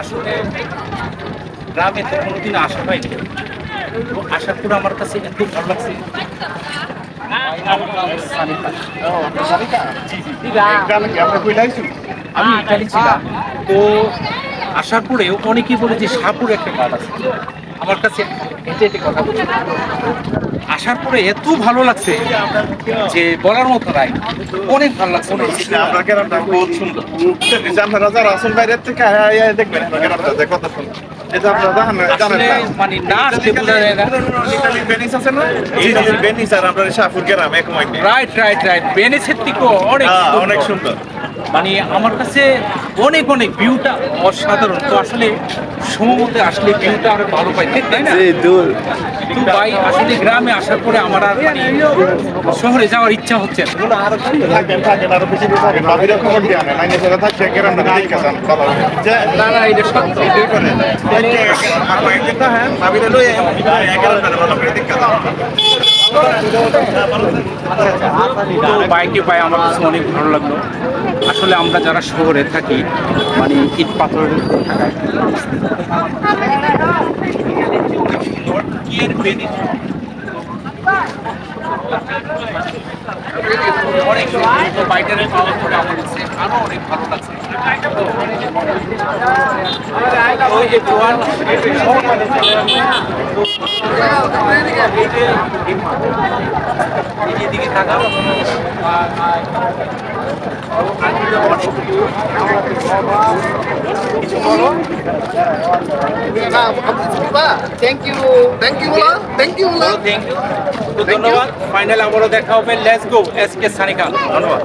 আসলে গ্রামে তো কোনোদিন আসা হয়নি। তো আসার পরে আমার কাছে এত ভালো লাগছে। আমি ইটালি ছিলাম। তো আসার পরেও অনেকেই বলে যে সাপুর একটা কাজ আছে। আমার কাছে হেঁটে হেঁটে কথা বলছে আসার পরে এত ভালো লাগছে যে বলার মতো নাই। অনেক ভালো লাগছে। অনেক আপনার গ্রামটা বহুত সুন্দর। আপনারা যারা আছেন বাইরের থেকে আয়া আয়া দেখবেন আপনার গ্রামটা কত সুন্দর। এই যে আপনারা জানেন জানেন আসলে না মানে না আসলে বোঝা যায় না। ইতালির ভেনিস আছে না? আর আপনার শাহপুর গ্রাম এক রাইট রাইট রাইট বেনেসের থেকেও অনেক সুন্দর। অনেক সুন্দর। মানে আমার কাছে অনেক অনেক ভিউটা অসাধারণ। তো আসলে সমমতে আসলে ভিউটা আরও ভালো পাই তাই না? দূর। ভাই আসলে গ্রামে আসার পরে আমার আর মানে শহরে যাওয়ার ইচ্ছা হচ্ছে না। না না এটা সত্য হ্যাঁ বাইকে পাই আমার কাছে অনেক ভালো লাগল। আসলে আমরা যারা শহরে থাকি মানে ইট পরে আমার ওই যে জোয়ান এদিকে থাকা থ্যাংক ইউ থ্যাংক ইউ বলা থ্যাংক ইউ বলা থ্যাংক ইউ তো ধন্যবাদ ফাইনাল আবারও দেখা হবে। লেটস গো এস কে সানিকা ধন্যবাদ।